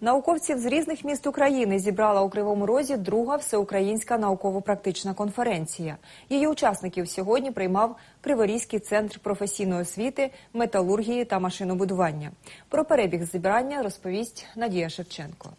Науковців з різних міст України зібрала у Кривому Розі друга всеукраїнська науково-практична конференція. Її учасників сьогодні приймав Криворізький центр професійної освіти, металургії та машинобудування. Про перебіг зібрання розповість Надія Шевченко.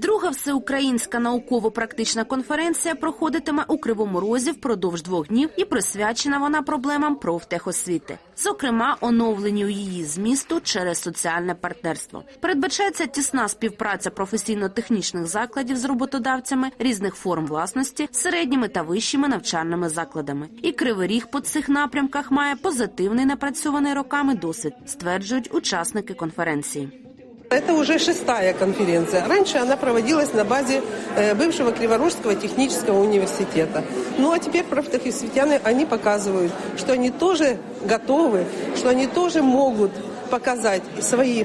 Друга всеукраїнська науково-практична конференція проходитиме у Кривому Розі впродовж двох днів і присвячена вона проблемам профтехосвіти, зокрема оновленню її змісту через соціальне партнерство. Передбачається тісна співпраця професійно-технічних закладів з роботодавцями різних форм власності, середніми та вищими навчальними закладами. І Кривий Ріг по цих напрямках має позитивний напрацьований роками досвід, стверджують учасники конференції. Это уже шестая конференция. Раньше она проводилась на базе э, бывшего Криворожского технического университета. Ну а теперь профтехосветяне, они показывают, что они тоже готовы, что они тоже могут показать свои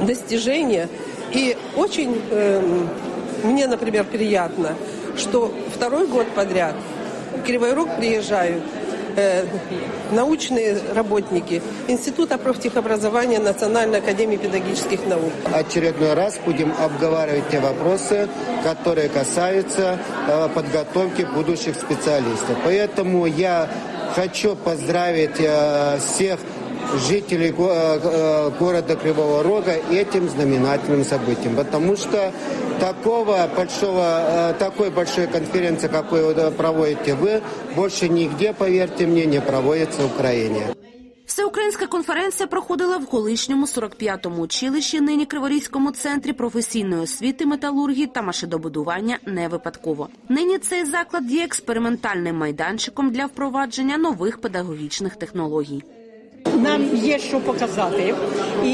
достижения. И очень э, мне, например, приятно, что второй год подряд в Кривой Рог приезжают э, научные работники Института профтехобразования Национальной академии педагогических наук. очередной раз будем обговаривать те вопросы, которые касаются э, подготовки будущих специалистов. Поэтому я хочу поздравить э, всех жителей э, э, города Кривого Рога этим знаменательным событием, потому что такого большого, э, такой большой конференции, какую э, проводите вы, больше нигде, поверьте мне, не проводится в Украине. Всеукраїнська конференція проходила в колишньому 45-му училищі, нині Криворізькому центрі професійної освіти, металургії та машинобудування не випадково. Нині цей заклад є експериментальним майданчиком для впровадження нових педагогічних технологій. Нам є що показати і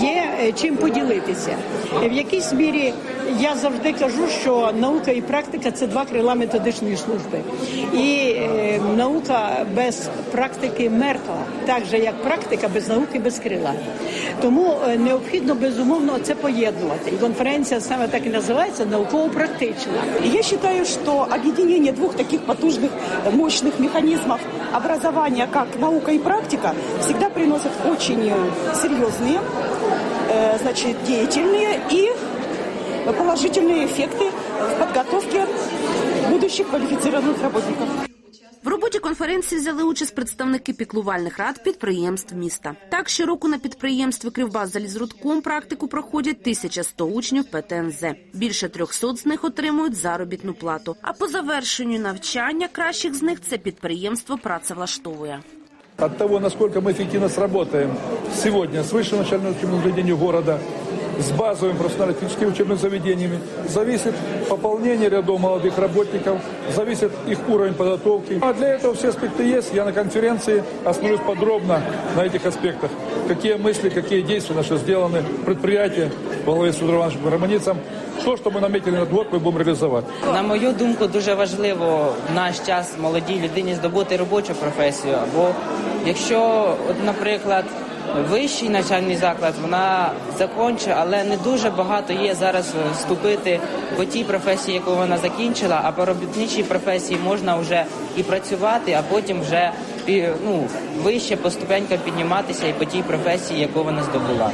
є е, чим поділитися. В якійсь мірі я завжди кажу, що наука і практика це два крила методичної служби. І е, наука без практики мертва, так же як практика без науки без крила. Тому е, необхідно безумовно це поєднувати. І конференція саме так і називається науково-практична. И я считаю, что объединение двух таких потужных, э, мощных механизмов образования, как наука и практика, всегда приносят очень э, серьезные, э, значит, деятельные и положительные эффекты в подготовке будущих квалифицированных работников. В роботі конференції взяли участь представники піклувальних рад підприємств міста. Так, щороку на підприємстві Кривбас залізрудком практику проходять 1100 учнів ПТНЗ. Більше 300 з них отримують заробітну плату. А по завершенню навчання кращих з них це підприємство працевлаштовує. От того, насколько мы эффективно сработаем сегодня с высшим начальным учебным заведением города, с базовыми профессионально-техническими учебными заведениями, зависит пополнение рядов молодых работников, зависит их уровень подготовки. А для этого все аспекты есть. Я на конференции остановлюсь подробно на этих аспектах. Какие мысли, какие действия наши сделаны, предприятия во главе с Федором Ивановичем Громаницем. То, что мы наметили на год, мы будем реализовать. На мою думку, дуже важливо в наш час молодій людині здобути робочу професію. Бо якщо, от, наприклад, вищий навчальний заклад вона закінчує, але не дуже багато є зараз вступити по тій професії, яку вона закінчила, а по робітничій професії можна вже і працювати, а потім вже ну, вище по ступенькам підніматися і по тій професії, яку вона здобула.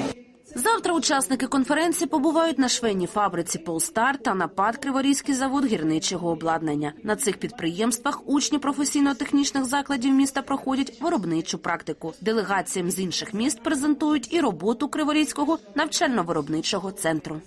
Завтра учасники конференції побувають на швейній фабриці Полстар та на ПАД Криворізький завод гірничого обладнання. На цих підприємствах учні професійно-технічних закладів міста проходять виробничу практику. Делегаціям з інших міст презентують і роботу Криворізького навчально-виробничого центру.